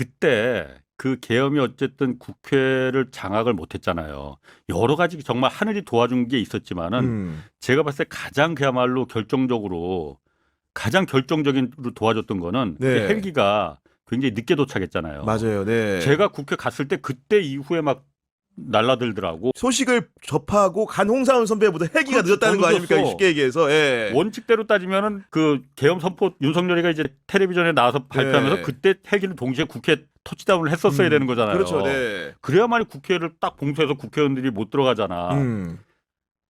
그때 그 계엄이 어쨌든 국회를 장악을 못했잖아요. 여러 가지 정말 하늘이 도와준 게 있었지만은 음. 제가 봤을 때 가장 그야말로 결정적으로 가장 결정적인 로 도와줬던 거는 그 네. 헬기가 굉장히 늦게 도착했잖아요. 맞아요. 네. 제가 국회 갔을 때 그때 이후에 막 날라들더라고. 소식을 접하고 간 홍사훈 선배보다 헬기가 그렇지, 늦었다는 거더 아닙니까? 늦었어. 쉽게 얘기해서. 예. 원칙대로 따지면은 그 계엄 선포 윤석열이가 이제 텔레비전에 나와서 발표하면서 네. 그때 헬기는 동시에 국회 터치다운을 했었어야 음, 되는 거잖아요. 그렇죠. 네. 그래야만이 국회를 딱 봉쇄해서 국회의원들이 못 들어가잖아. 음.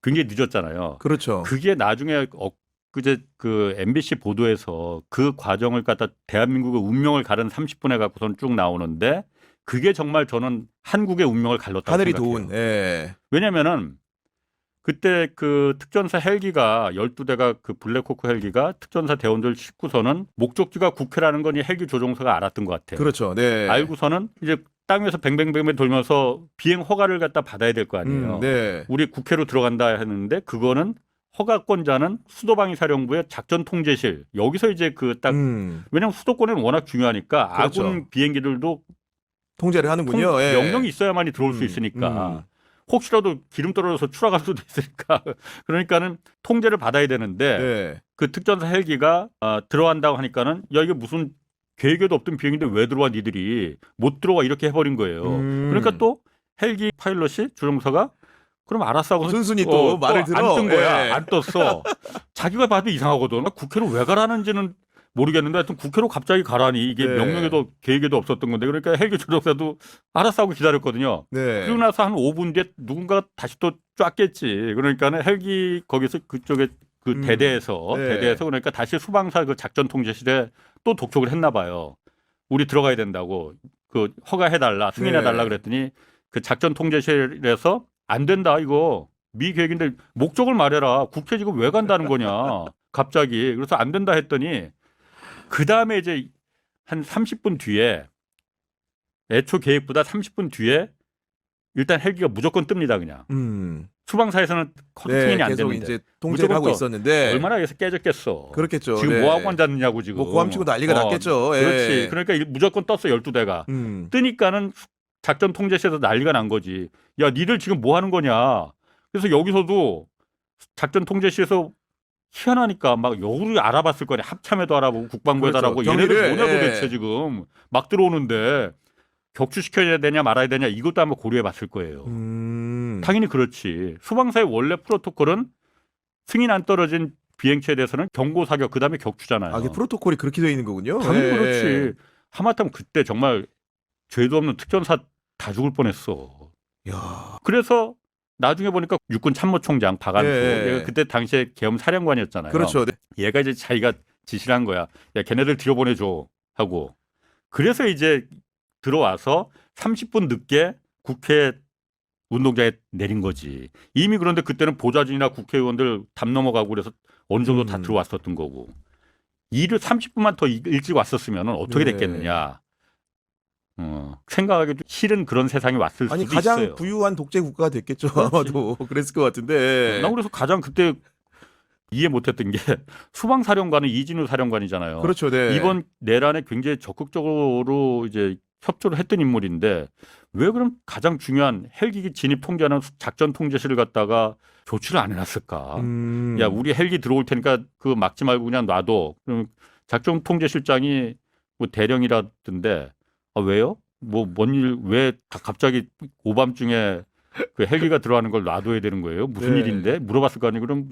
굉장히 늦었잖아요. 그렇죠. 그게 나중에 엊그제 그 MBC 보도에서 그 과정을 갖다 대한민국의 운명을 가른 30분에 갖고선 쭉 나오는데 그게 정말 저는 한국의 운명을 갈랐다고 하늘이 생각해요. 도운. 예. 왜냐면은 그때 그 특전사 헬기가 12대가 그 블랙호크 헬기가 특전사 대원들 싣고서는 목적지가 국회라는 건 이 헬기 조종사가 알았던 것 같아요. 그렇죠. 네. 알고서는 이제 땅 위에서 뱅뱅뱅뱅 돌면서 비행 허가를 갖다 받아야 될 거 아니에요. 음, 네. 우리 국회로 들어간다 했는데 그거는 허가권자는 수도방위 사령부의 작전 통제실 여기서 이제 그 딱 음. 왜냐하면 수도권에는 워낙 중요하니까 그렇죠. 아군 비행기들도 통제를 통- 하는군요. 예. 명령이 있어야만이 들어올 수 음, 있으니까 음. 혹시라도 기름 떨어져서 추락할 수도 있으니까 그러니까는 통제를 받아야 되는데 네. 그 특전사 헬기가 아, 들어간다고 하니까는 야 이게 무슨 계획에도 없던 비행인데 왜 들어와 니들이 못 들어와 이렇게 해버린 거예요. 음. 그러니까 또 헬기 파일럿이 조종사가 그럼 알았어 하고 순순히 또 말을 들어. 안 뜬 거야. 예. 안 떴어. 자기가 봐도 이상하거든. 국회로 왜 가라는지는 모르겠는데 하여튼 국회로 갑자기 가라니 이게 네. 명령에도 계획에도 없었던 건데 그러니까 헬기 조종사도 알았어 하고 기다렸거든요. 네. 그리고 나서 한 5분 뒤에 누군가 다시 또 쫙겠지. 그러니까 는 헬기 거기서 그쪽에 그 음. 대대에서 네. 대대에서 그러니까 다시 수방사 그 작전 통제실에 또 독촉을 했나 봐요. 우리 들어가야 된다고 그 허가해 달라 승인해 네. 달라 그랬더니 그 작전 통제실에서 안 된다 이거 미 계획인데 목적을 말해라. 국회 지금 왜 간다는 거냐. 갑자기 그래서 안 된다 했더니 그 다음에 이제 한 30분 뒤에 애초 계획보다 30분 뒤에 일단 헬기가 무조건 뜹니다 그냥 음. 수방사에서는 커팅이 네. 안 계속 되는데 이제 통제를 하고 무조건 또 있었는데 얼마나 여기서 깨졌겠어. 그렇겠죠. 지금 네. 뭐 하고 앉았느냐고 지금. 뭐 고함치고 난리가 어, 났겠죠. 예. 그렇지. 그러니까 이- 무조건 떴어 12대가. 음. 뜨니까는 작전 통제실에서 난리가 난 거지. 야, 니들 지금 뭐 하는 거냐. 그래서 여기서도 작전 통제실에서 희한하니까 막 여우를 알아봤을 거냐. 합참에도 알아보고 국방부에도 그렇죠. 알아보고 얘네들 경위를, 뭐냐 예. 도대체 지금 막 들어오는데 격추시켜야 되냐 말아야 되냐 이것도 한번 고려해 봤을 거예요. 음. 당연히 그렇지. 수방사의 원래 프로토콜은 승인 안 떨어진 비행체에 대해서는 경고 사격 그다음에 격추잖아요. 아, 이게 프로토콜이 그렇게 되어 있는 거군요. 당연히 예. 그렇지. 하마터면 그때 정말 죄도 없는 특전사 다 죽을 뻔했어. 야. 그래서 나중에 보니까 육군 참모총장 박안수 예. 얘가 그때 당시에 계엄 사령관이었잖아요. 그렇죠. 네. 얘가 이제 자기가 지시를 한 거야. 야 걔네들 들여보내줘 하고. 그래서 이제 들어와서 30분 늦게 국회 운동장에 내린 거지. 이미 그런데 그때는 보좌진이나 국회의원들 담 넘어가고 그래서 어느 정도 다 음. 들어왔었던 거고. 일을 30분만 더 일- 일찍 왔었으면 어떻게 네. 됐겠느냐. 어, 생각하기도 싫은 그런 세상이 왔을 아니 수도 가장 있어요. 부유한 독재 국가가 됐겠죠. 아마도 그랬을 것 같은데. 나 그래서 가장 그때 이해 못했던 게 수방 사령관은 이진우 사령관이잖아요. 그렇죠. 네. 이번 내란에 굉장히 적극적으로 이제 협조를 했던 인물인데 왜 그럼 가장 중요한 헬기 진입 통제하는 작전 통제실을 갖다가 조치를 안 해놨을까? 음. 야 우리 헬기 들어올 테니까 그 막지 말고 그냥 놔둬. 그럼 작전 통제실장이 뭐 대령이라던데 아 왜요? 뭐 뭔 일 왜 갑자기 오밤중에 그 헬기가 들어가는 걸 놔둬야 되는 거예요? 무슨 네. 일인데 물어봤을 거 아니에요? 그럼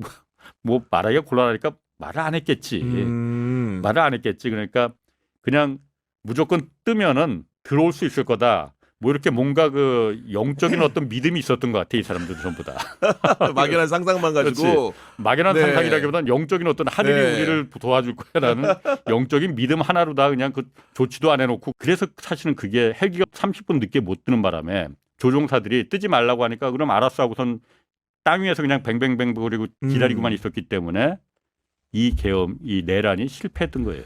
뭐 말하기가 곤란하니까 말을 안 했겠지. 음. 말을 안 했겠지. 그러니까 그냥 무조건 뜨면은 들어올 수 있을 거다. 뭐 이렇게 뭔가 그 영적인 어떤 믿음이 있었던 것 같아 이 사람들 전부 다 막연한 상상만 가지고 막연한 네. 상상이라기보다는 영적인 어떤 하늘이 네. 우리를 도와줄 거야라는 영적인 믿음 하나로 다 그냥 그 조치도 안 해놓고 그래서 사실은 그게 헬기가 30분 늦게 못 뜨는 바람에 조종사들이 뜨지 말라고 하니까 그럼 알았어 하고선 땅 위에서 그냥 뱅뱅뱅 그리고 기다리고만 음. 있었기 때문에 이 계엄 이 내란이 실패했던 거예요.